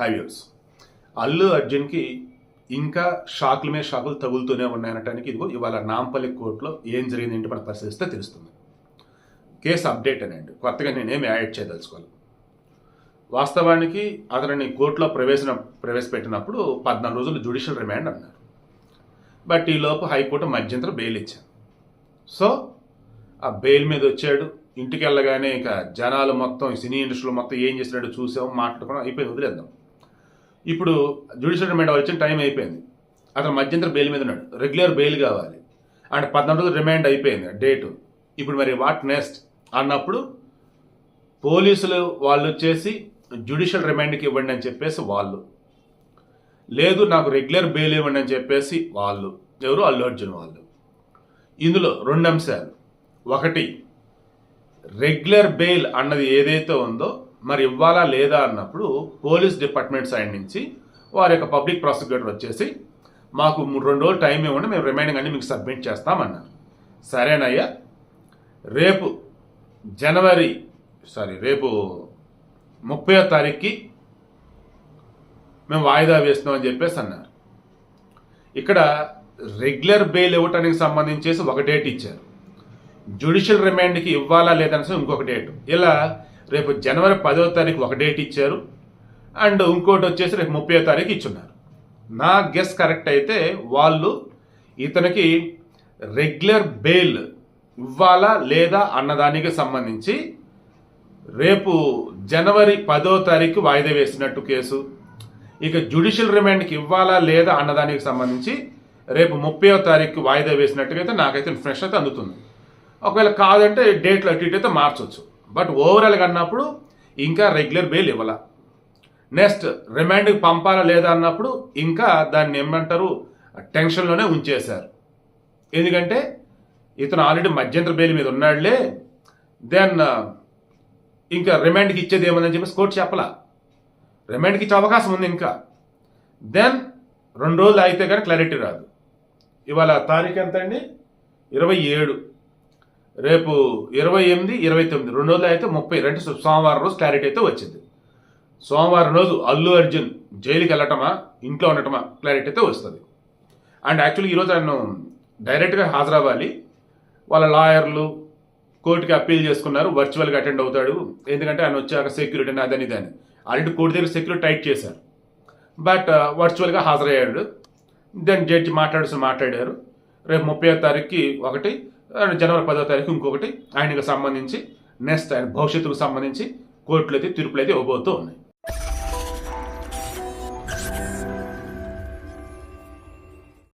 హైవ్యూస్ అల్లు అర్జున్కి ఇంకా షాకుల మీద షాకులు తగులుతూనే ఉన్నాయనటానికి ఇదిగో ఇవాళ నాంపల్లి కోర్టులో ఏం జరిగింది ఏంటి మనం పరిశీలిస్తే తెలుస్తుంది. కేసు అప్డేట్ అనండి. కొత్తగా నేనేమి యాడ్ చేయదలుచుకోవాలి వాస్తవానికి అతనిని కోర్టులో ప్రవేశన ప్రవేశపెట్టినప్పుడు పద్నాలుగు రోజులు జ్యుడిషియల్ రిమాండ్ అన్నారు. బట్ ఈలోపు హైకోర్టు మధ్యంతరం బెయిల్ ఇచ్చారు. సో ఆ బెయిల్ మీద వచ్చాడు. ఇంటికి వెళ్ళగానే ఇక జనాలు మొత్తం సినీ ఇండస్ట్రీలో మొత్తం ఏం చేసినాడో చూసాం మాట్లాడుకున్నాం అయిపోయి వదిలేద్దాం. ఇప్పుడు జ్యుడిషియల్ రిమాండ్ వచ్చిన టైం అయిపోయింది. అతను మధ్యంతర బెయిల్ మీద ఉన్నాడు. రెగ్యులర్ బెయిల్ కావాలి. అండ్ పద్నాలుగు రోజులు రిమాండ్ అయిపోయింది డేటు ఇప్పుడు మరి వాట్ నెక్స్ట్ అన్నప్పుడు పోలీసులు వాళ్ళు వచ్చేసి జ్యుడిషియల్ రిమాండ్కి ఇవ్వండి అని చెప్పేసి వాళ్ళు. లేదు నాకు రెగ్యులర్ బెయిల్ ఇవ్వండి అని చెప్పేసి వాళ్ళు. ఎవరు? అల్లు అర్జున్ వాళ్ళు. ఇందులో రెండు అంశాలు. ఒకటి రెగ్యులర్ బెయిల్ అన్నది ఏదైతే ఉందో మరి ఇవ్వాలా లేదా అన్నప్పుడు పోలీస్ డిపార్ట్మెంట్ సైడ్ నుంచి వారి యొక్క పబ్లిక్ ప్రాసిక్యూటర్ వచ్చేసి మాకు మూడు రెండు రోజులు టైం ఇవ్వండి మేము రిమైనింగ్ అన్ని మీకు సబ్మిట్ చేస్తామన్నారు. సరేనయ్యా రేపు జనవరి సారీ రేపు ముప్పయో తారీఖుకి మేము వాయిదా వేస్తున్నాం అని చెప్పేసి అన్నారు. ఇక్కడ రెగ్యులర్ బెయిల్ ఇవ్వటానికి సంబంధించేసి ఒక డేట్ ఇచ్చారు. జ్యుడిషియల్ రిమాండ్కి ఇవ్వాలా లేదనేసి ఇంకొక డేట్. ఇలా రేపు జనవరి పదో తారీఖు ఒక డేట్ ఇచ్చారు. అండ్ ఇంకోటి వచ్చేసి రేపు ముప్పై తారీఖు ఇచ్చున్నారు. నా గెస్ కరెక్ట్ అయితే వాళ్ళు ఇతనికి రెగ్యులర్ బెయిల్ ఇవ్వాలా లేదా అన్నదానికి సంబంధించి రేపు జనవరి పదో తారీఖు వాయిదా వేసినట్టు కేసు. ఇక జ్యుడిషియల్ రిమాండ్కి ఇవ్వాలా లేదా అన్నదానికి సంబంధించి రేపు ముప్పై తారీఖు వాయిదా వేసినట్టుగా అయితే నాకైతే ఇన్ఫర్మేషన్ అయితే అందుతుంది. ఒకవేళ కాదంటే డేట్లు అటు ఇటు అయితే మార్చవచ్చు బట్ ఓవరాల్గా అన్నప్పుడు ఇంకా రెగ్యులర్ బెయిల్ ఇవ్వాల. నెక్స్ట్ రిమాండ్కి పంపాలా లేదా అన్నప్పుడు ఇంకా దాన్ని ఏమంటారు? టెన్షన్లోనే ఉంచేశారు. ఎందుకంటే ఇతను ఆల్రెడీ మధ్యంతర బెయిల్ మీద ఉన్నాడులే. దెన్ ఇంకా రిమాండ్కి ఇచ్చేది ఏమని చెప్పేసి కోర్టు చెప్పలా. రిమాండ్కి ఇచ్చే అవకాశం ఉంది ఇంకా. దెన్ రెండు రోజులు అయితే కానీ క్లారిటీ రాదు. ఇవాళ తారీఖు ఎంత అండి ఇరవై ఏడు. రేపు ఇరవై ఎనిమిది ఇరవై తొమ్మిది రెండు రోజులు అయితే ముప్పై రెండు సోమవారం రోజు క్లారిటీ అయితే వచ్చింది. సోమవారం రోజు అల్లు అర్జున్ జైలుకి వెళ్ళటమా ఇంట్లో ఉండటమా క్లారిటీ అయితే వస్తుంది. అండ్ యాక్చువల్లీ ఈరోజు ఆయన డైరెక్ట్గా హాజరవ్వాలి. వాళ్ళ లాయర్లు కోర్టుకి అప్పీల్ చేసుకున్నారు వర్చువల్గా అటెండ్ అవుతాడు. ఎందుకంటే ఆయన వచ్చాక సెక్యూరిటీ అదని దాన్ని ఆల్రెడీ కోర్టు దగ్గర సెక్యూరిటీ టైట్ చేశారు. బట్ వర్చువల్గా uh, హాజరయ్యాడు. దెన్ జడ్జి మాట్లాడుతూ మాట్లాడారు. రేపు ముప్పై తారీఖుకి ఒకటి జనవరి పదో తారీఖు ఇంకొకటి. ఆయనకు సంబంధించి నెక్స్ట్ ఆయన భవిష్యత్తుకు సంబంధించి కోర్టులు అయితే తీర్పులు అయితే ఇవ్వబోతూ ఉన్నాయి.